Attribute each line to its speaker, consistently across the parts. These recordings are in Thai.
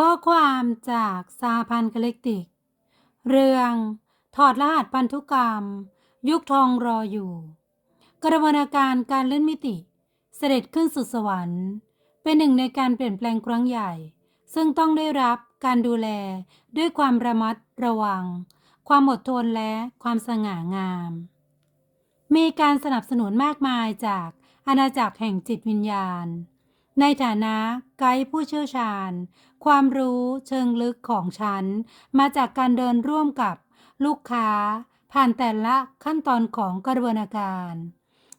Speaker 1: ข้อความจากซาพันกาเล็กติก เรื่องถอดรหัสพันธุกรรม ยุคทองรออยู่ กระบวนการการเล่นมิติ เสด็จขึ้นสู่สวรรค์ เป็นหนึ่งในการเปลี่ยนแปลงครั้งใหญ่ ซึ่งต้องได้รับการดูแลด้วยความระมัดระวัง ความอดทนและความสง่างาม มีการสนับสนุนมากมายจากอาณาจักรแห่งจิตวิญญาณ ในฐานะไกด์ผู้เชี่ยวชาญ ความรู้เชิงลึกของฉัน มาจากการเดินร่วมกับลูกค้า ผ่านแต่ละขั้นตอนของกระบวนการ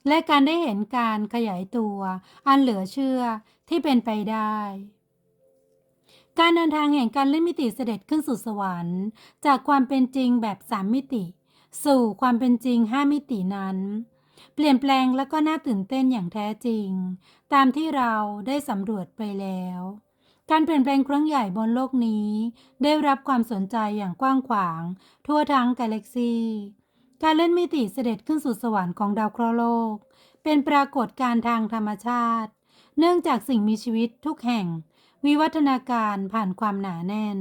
Speaker 1: และการได้เห็นการขยายตัว อันเหลือเชื่อที่เป็นไปได้ การเดินทางแห่งการเล่นมิติเสด็จขึ้นสู่สวรรค์ จากความเป็นจริงแบบสามมิติ สู่ความเป็นจริงห้ามิตินั้น เปลี่ยนแปลงและก็น่าตื่นเต้นอย่างแท้จริง ตามที่เราได้สำรวจไปแล้ว การเปลี่ยนแปลงครั้งใหญ่บนโลกนี้ ได้รับความสนใจอย่างกว้างขวาง ทั่วทั้งกาแล็กซีการเล่นมิติเสด็จขึ้นสู่สวรรค์ของดาวเคราะห์โลก เป็นปรากฏการณ์ทางธรรมชาติ เนื่องจากสิ่งมีชีวิตทุกแห่ง วิวัฒนาการผ่านความหนาแน่น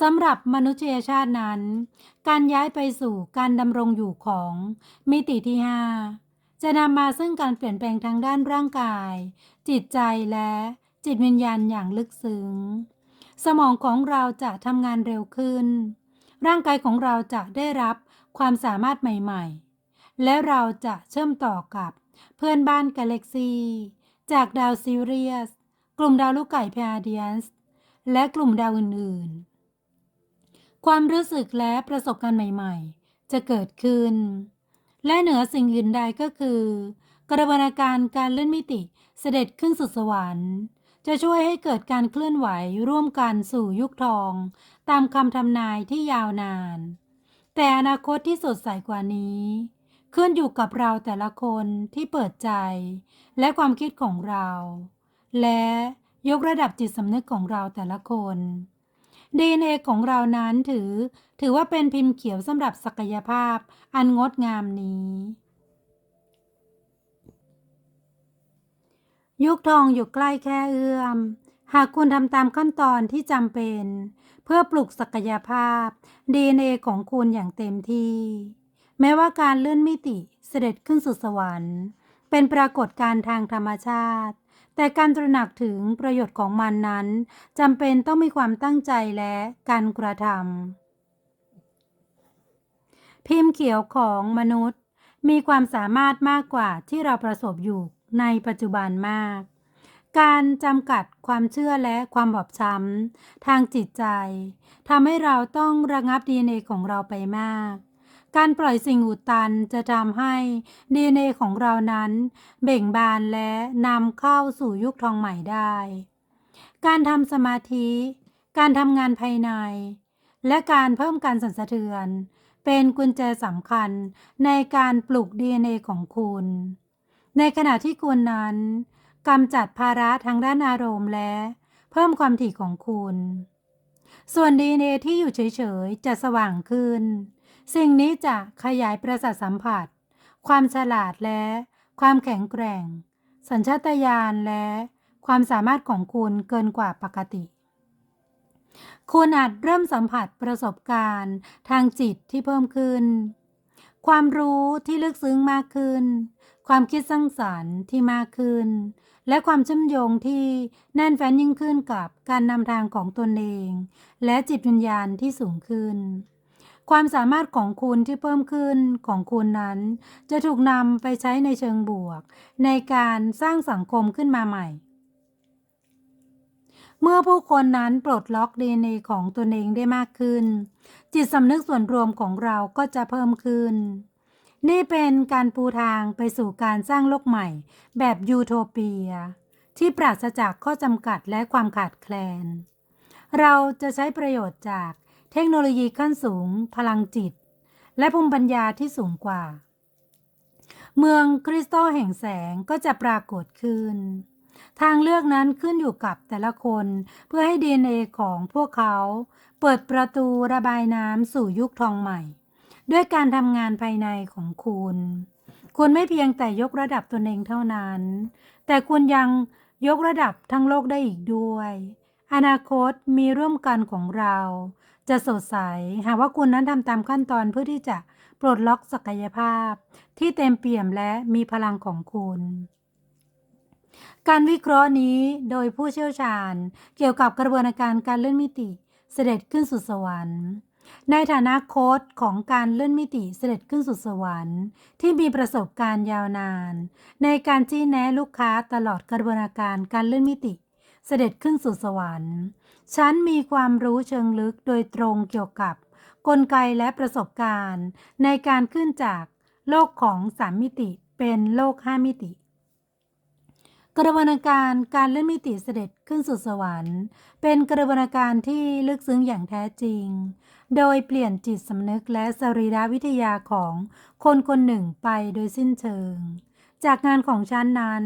Speaker 1: สำหรับมนุษยชาตินั้น การย้ายไปสู่การดำรงอยู่ของมิติที่ 5 จะนำมาซึ่งการเปลี่ยนแปลงทางด้านร่างกาย จิตใจและจิตวิญญาณอย่างลึกซึ้ง สมองของเราจะทำงานเร็วขึ้น ร่างกายของเราจะได้รับความสามารถใหม่ ๆ และเราจะเชื่อมต่อกับเพื่อนบ้านกาแล็กซีจากดาวซิเรียส กลุ่มดาวลูกไก่พาเดียนส์และกลุ่มดาวอื่นๆ ความรู้สึกและประสบการณ์ใหม่ๆ จะเกิดขึ้น และเหนือสิ่งอื่นใดก็คือ กระบวนการการเลื่อนมิติเสด็จขึ้นสู่สวรรค์ จะช่วยให้เกิดการเคลื่อนไหวร่วมกันสู่ยุคทอง ตามคำทำนายที่ยาวนาน แต่อนาคตที่สดใสกว่านี้ขึ้นอยู่กับเราแต่ละคนที่เปิดใจ และความคิดของเรา และยกระดับจิตสำนึกของเราแต่ละคน DNA ของเรานั้นถือ ถือว่าเป็นพิมพ์เขียวสำหรับศักยภาพ อันงดงามนี้ ยุคทองอยู่ใกล้แค่เอื้อม หากคุณทำตามขั้นตอนที่จำเป็น เพื่อปลุกศักยภาพ DNA ของคุณอย่างเต็มที่ แม้ว่าการเลื่อนมิติเสด็จขึ้นสู่สวรรค์ เป็นปรากฏการณ์ทางธรรมชาติ แต่การตระหนักถึงประโยชน์ของมันนั้นจำเป็นต้องมีความตั้งใจและการกระทำพิมพ์เขียวของมนุษย์ มีความสามารถมากกว่าที่เราประสบอยู่ในปัจจุบันมาก การจำกัดความเชื่อและความบอบช้ำทางจิตใจทำให้เราต้องระงับ DNA ของเราไปมาก การปล่อยสิ่งอุดตันจะทำให้ DNA ของเรานั้น เบ่งบานและนำเข้าสู่ยุคทองใหม่ได้ การทำสมาธิ การทำงานภายใน และการเพิ่มการสั่นสะเทือน เป็นกุญแจสำคัญในการปลุก DNA ของคุณ ในขณะที่คุณนั้นกำจัดภาระทางด้านอารมณ์และ เพิ่มความถี่ของคุณ ส่วน DNA ที่อยู่เฉย ๆ จะสว่างขึ้น สิ่งนี้จะขยายประสาทสัมผัส ความฉลาดและ ความแข็งแกร่ง สัญชาตญาณและ ความสามารถของคุณเกินกว่าปกติ คุณอาจเริ่มสัมผัสประสบการณ์ ทางจิตที่เพิ่มขึ้น ความรู้ที่ลึกซึ้งมากขึ้น ความคิดสร้างสรรค์ที่มากขึ้น และความเชื่อมโยงที่แน่นแฟ้นยิ่งขึ้นกับการนำทางของตนเอง และจิตวิญญาณที่สูงขึ้น ความสามารถของคุณที่เพิ่มขึ้นของคุณนั้น จะถูกนำไปใช้ในเชิงบวก ในการสร้างสังคมขึ้นมาใหม่ เมื่อผู้คนนั้นปลดล็อก DNA ของตนเองได้มากขึ้น จิตสำนึกส่วนรวมของเราก็จะเพิ่มขึ้น นี่เป็นการปูทางไปสู่การสร้างโลกใหม่ แบบยูโทเปีย ที่ปราศจากข้อจำกัดและความขาดแคลนเราจะใช้ประโยชน์จาก เทคโนโลยีขั้นสูง พลังจิต และภูมิปัญญาที่สูงกว่า เมืองคริสตัลแห่งแสงก็จะปรากฏขึ้น ทางเลือกนั้นขึ้นอยู่กับแต่ละคนเพื่อให้ DNA ของพวกเขา เปิดประตูระบายน้ำสู่ยุคทองใหม่ ด้วยการทำงานภายในของคุณ คุณไม่เพียงแต่ยกระดับตนเองเท่านั้น แต่คุณยังยกระดับทั้งโลกได้อีกด้วย อนาคตมีร่วมกันของเรา จะสดใส หากว่าคุณนั้นทำตามขั้นตอนเพื่อที่จะปลดล็อกศักยภาพ ที่เต็มเปี่ยมและมีพลังของคุณ การวิเคราะห์นี้โดยผู้เชี่ยวชาญ เกี่ยวกับกระบวนการการเลื่อนมิติเสด็จขึ้นสู่สวรรค์ในฐานะโค้ดของการเลื่อนมิติเสด็จขึ้นสู่สวรรค์ ที่มีประสบการณ์ยาวนาน ในการชี้แนะลูกค้าตลอดกระบวนการการเลื่อนมิติ เสด็จขึ้นสู่สวรรค์ ฉันมีความรู้เชิงลึกโดยตรงเกี่ยวกับ กลไกและประสบการณ์ ในการขึ้นจากโลกของสามมิติเป็นโลกห้ามิติ กระบวนการการเลื่อนมิติเสด็จขึ้นสู่สวรรค์ เป็นกระบวนการที่ลึกซึ้งอย่างแท้จริง โดยเปลี่ยนจิตสำนึกและสรีรวิทยาของคนคนหนึ่งไปโดยสิ้นเชิง จากงานของฉันนั้น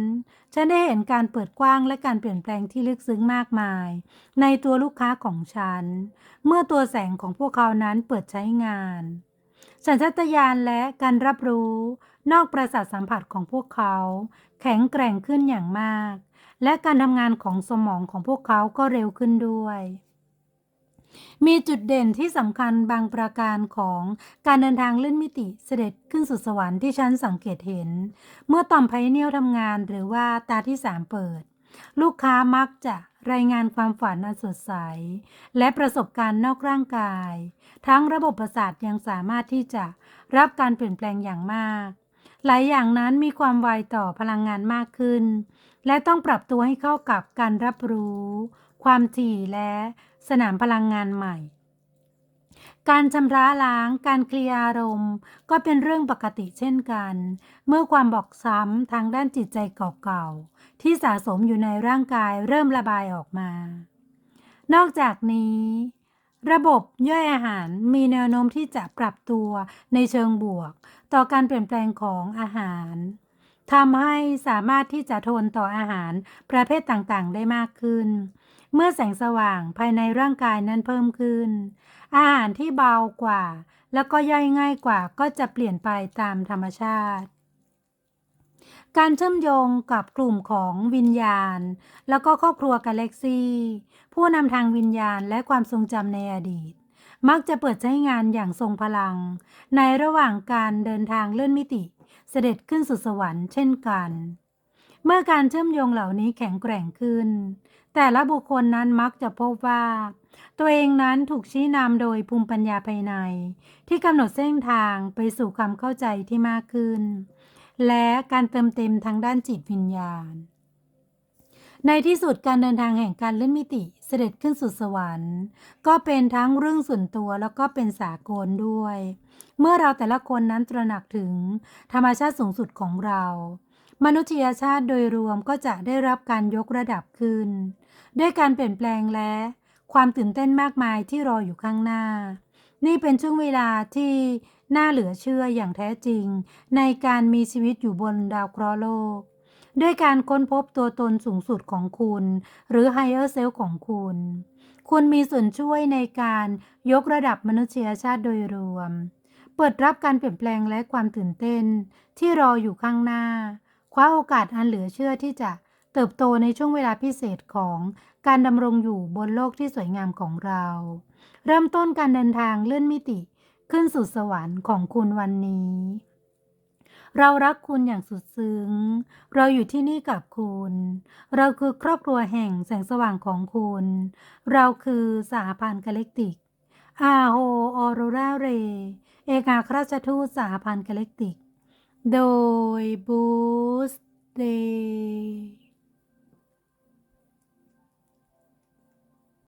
Speaker 1: ฉันได้เห็นการเปิดกว้างและการเปลี่ยนแปลงที่ลึกซึ้งมากมาย ในตัวลูกค้าของฉัน เมื่อตัวแสงของพวกเขานั้นเปิดใช้งาน สัญชาตญาณและการรับรู้ นอกประสาทสัมผัสของพวกเขา แข็งแกร่งขึ้นอย่างมาก และการทำงานของสมองของพวกเขาก็เร็วขึ้นด้วย มีจุดเด่นที่สำคัญบางประการของการเดินทางเลื่อนมิติเสด็จขึ้นสู่สวรรค์ที่ฉันสังเกตเห็น เมื่อต่อมไพเนียลทำงานหรือว่าตาที่สามเปิด ลูกค้ามักจะรายงานความฝันอันสดใส และประสบการณ์นอกร่างกาย ทั้งระบบประสาทยังสามารถที่จะรับการเปลี่ยนแปลงอย่างมาก หลายอย่างนั้นมีความไวต่อพลังงานมากขึ้น และต้องปรับตัวให้เข้ากับการรับรู้ ความถี่และสนามพลังงานใหม่ การชำระล้าง การเคลียร์อารมณ์ ก็เป็นเรื่องปกติเช่นกัน เมื่อความบอกช้ำทางด้านจิตใจเก่าๆ ที่สะสมอยู่ในร่างกายเริ่มระบายออกมา นอกจากนี้ระบบย่อยอาหารมีแนวโน้มที่จะปรับตัวในเชิงบวก ต่อการเปลี่ยนแปลงของอาหาร ทำให้สามารถที่จะทนต่ออาหารประเภทต่างๆ ได้มากขึ้น เมื่อแสงสว่างภายในร่างกายนั้นเพิ่มขึ้น อาหารที่เบากว่า แล้วก็ย่อยง่ายกว่าก็จะเปลี่ยนไปตามธรรมชาติ การเชื่อมโยงกับกลุ่มของวิญญาณ แล้วก็ครอบครัวกาแล็กซี่ผู้นำทางวิญญาณและความทรงจำในอดีต มักจะเปิดใช้งานอย่างทรงพลัง ในระหว่างการเดินทางเลื่อนมิติ เสด็จขึ้นสู่สวรรค์เช่นกัน เมื่อการเชื่อมโยงเหล่านี้แข็งแกร่งขึ้น แต่ละบุคคลนั้นมักจะพบว่า ตัวเองนั้นถูกชี้นำโดยภูมิปัญญาภายใน ที่กำหนดเส้นทางไปสู่ความเข้าใจที่มากขึ้น และการเติมเต็มทางด้านจิตวิญญาณ ในที่สุดการเดินทางแห่งการเลื่อนมิติเสด็จขึ้นสู่สวรรค์ ก็เป็นทั้งเรื่องส่วนตัวแล้วก็เป็นสากลด้วย เมื่อเราแต่ละคนนั้นตระหนักถึงธรรมชาติสูงสุดของเรา มนุษยชาติโดยรวมก็จะได้รับการยกระดับขึ้น ด้วยการเปลี่ยนแปลงและความตื่นเต้นมากมายที่รออยู่ข้างหน้า นี่เป็นช่วงเวลาที่น่าเหลือเชื่ออย่างแท้จริง ในการมีชีวิตอยู่บนดาวเคราะห์โลก ด้วยการค้นพบตัวตนสูงสุดของคุณ หรือ Higher Self ของคุณ คุณมีส่วนช่วยในการยกระดับมนุษยชาติโดยรวม เปิดรับการเปลี่ยนแปลงและความตื่นเต้น ที่รออยู่ข้างหน้า คว้าโอกาสอันเหลือเชื่อที่จะเติบโตในช่วงเวลาพิเศษของการดำรงอยู่บนโลกที่สวยงามของเรา เริ่มต้นการเดินทางเลื่อนมิติขึ้นสู่สวรรค์ของคุณวันนี้ เรารักคุณอย่างสุดซึ้ง เราอยู่ที่นี่กับคุณ เราคือครอบครัวแห่งแสงสว่างของคุณ เราคือสหพันธ์กาแล็กติกอาโฮออโรราเร เอกอัครราชทูตสหพันธ์กาแล็กติก โดยบูสเดย์